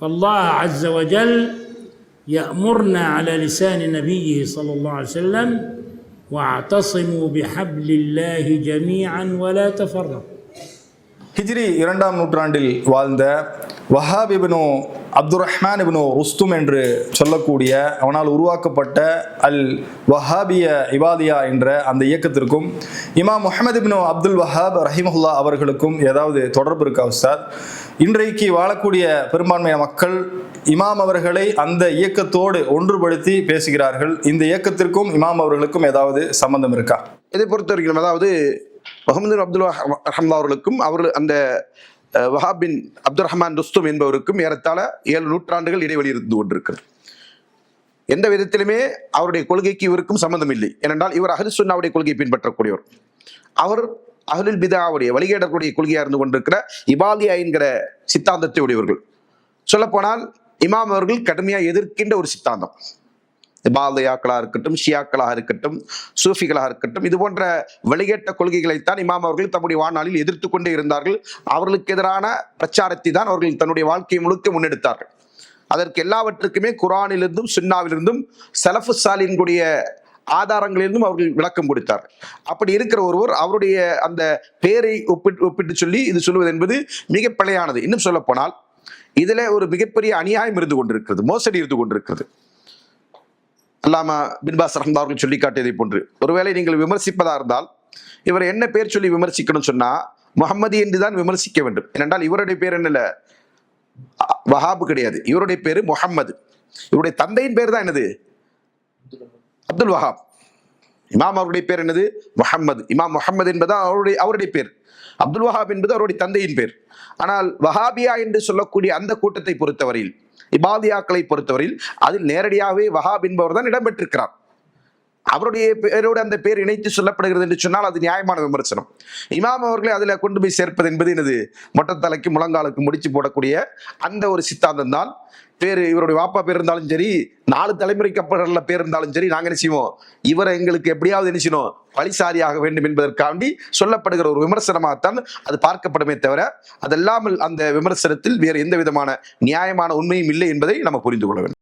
فالله عز وجل يأمرنا على لسان نبيه صلى الله عليه وسلم واعتصموا بحبل الله جميعا ولا تفرقوا ஹிஜ்ரி இரண்டாம் நூற்றாண்டில் வாழ்ந்த வஹாப் அப்துல் ரஹ்மான் இப்னு ருஸ்தும் என்று சொல்லக்கூடிய அவனால் உருவாக்கப்பட்ட அல் வஹாபிய இபாதியா என்ற அந்த இயக்கத்திற்கும் இமாம் முஹமது இப்னு அப்துல் வஹாப் ரஹிமுல்லா அவர்களுக்கும் ஏதாவது தொடர்பு இருக்கா உஸ்தாத்? இன்றைக்கு வாழக்கூடிய பெரும்பான்மையான மக்கள் இமாம் அவர்களை அந்த இயக்கத்தோடு ஒன்றுபடுத்தி பேசுகிறார்கள். இந்த இயக்கத்திற்கும் இமாம் அவர்களுக்கும் ஏதாவது சம்பந்தம் இருக்கா? இதை பொறுத்த வரைக்கும் அதாவது முகமது அப்துல் ரஹம்லா அவர்களுக்கும் அவர் அந்த வஹாபின் அப்துல் ரஹ்மான் ருஸ்தும் என்பவருக்கும் ஏறத்தாழ ஏழு நூற்றாண்டுகள் இடைவெளி இருந்து கொண்டிருக்கிறது. எந்த விதத்திலுமே அவருடைய கொள்கைக்கு இவருக்கும் சம்மந்தம் இல்லை. ஏனென்றால் இவர் அஹ்லு சுன்னாவுடைய கொள்கையை பின்பற்றக்கூடியவர். அவர் அஹ்லுல் பிதாவுடைய வழிகேடர்களுடைய கொள்கையாக இருந்து கொண்டிருக்கிற இபாலியா என்கிற சித்தாந்தத்தை உடையவர்கள். சொல்லப்போனால் இமாம் அவர்கள் கடுமையாக எதிர்க்கின்ற ஒரு சித்தாந்தம். பாலயாக்களாக இருக்கட்டும் ஷியாக்களாக இருக்கட்டும் சூஃபிகளாக இருக்கட்டும் இது போன்ற வெளியேற்ற கொள்கைகளைத்தான் இமாம் அவர்கள் தம்முடைய வாழ்நாளில் எதிர்த்து கொண்டே இருந்தார்கள். அவர்களுக்கு எதிரான பிரச்சாரத்தை தான் அவர்கள் தன்னுடைய வாழ்க்கையை முழுக்க முன்னெடுத்தார்கள். அதற்கு எல்லாவற்றுக்குமே குரானிலிருந்தும் சுன்னாவிலிருந்தும் சலஃபு சாலின்குடைய ஆதாரங்களிலிருந்தும் அவர்கள் விளக்கம் கொடுத்தார் அப்படி இருக்கிற ஒருவர் அவருடைய அந்த பேரை ஒப்பிட்டு ஒப்பிட்டு சொல்லி இது சொல்லுவது என்பது மிக பிழையானது இன்னும் சொல்ல போனால் இதுல ஒரு மிகப்பெரிய அநியாயம் இருந்து கொண்டிருக்கிறது மோசடி இருந்து கொண்டிருக்கிறது. அல்லாமா பின்பாஸ் ரஹ்மதா அவர்கள் சொல்லி காட்டியதை போன்று. ஒருவேளை நீங்கள் விமர்சிப்பதா இருந்தால் இவர் என்ன பேர் சொல்லி விமர்சிக்கணும் சொன்னா முகம்மது என்று தான் விமர்சிக்க வேண்டும். ஏனென்றால் இவருடைய பேர் என்னல வஹாபு கிடையாது. இவருடைய பேரு முஹம்மது. இவருடைய தந்தையின் பேர் தான் என்னது? அப்துல் வஹாப். இமாம் அவருடைய பேர் என்னது? முஹம்மது. இமாம் முஹம்மது என்பது அவருடைய அவருடைய பேர். அப்துல் வஹாப் என்பது அவருடைய தந்தையின் பேர். ஆனால் வஹாபியா என்று சொல்லக்கூடிய அந்த கூட்டத்தை பொறுத்தவரையில் இபாதியாக்களை பொறுத்தவரையில் அதில் நேரடியாகவே வஹாப் என்பவர் தான் இடம்பெற்றிருக்கிறார் அவருடைய பேரோடு அந்த பேர் இணைத்து சொல்லப்படுகிறது என்று சொன்னால் அது நியாயமான விமர்சனம். இமாம் அவர்களை அதில் கொண்டு போய் சேர்ப்பது என்பது எனது மொட்டத்தலைக்கு முழங்காலுக்கு முடிச்சு போடக்கூடிய அந்த ஒரு சித்தாந்தம் தான். பேர் இவருடைய வாப்பா பேர் இருந்தாலும் சரி நாலு தலைமுறைக்கு பேர் இருந்தாலும் சரி நாங்கள் என்ன செய்வோம்? இவரை எங்களுக்கு எப்படியாவது நினைச்சினோம் பழிசாரியாக வேண்டும் என்பதற்காண்டி சொல்லப்படுகிற ஒரு விமர்சனமாகத்தான் அது பார்க்கப்படுமே தவிர அதல்லாமல் அந்த விமர்சனத்தில் வேறு எந்த விதமான நியாயமான உண்மையும் இல்லை என்பதை நம்ம புரிந்து கொள்ள வேண்டும்.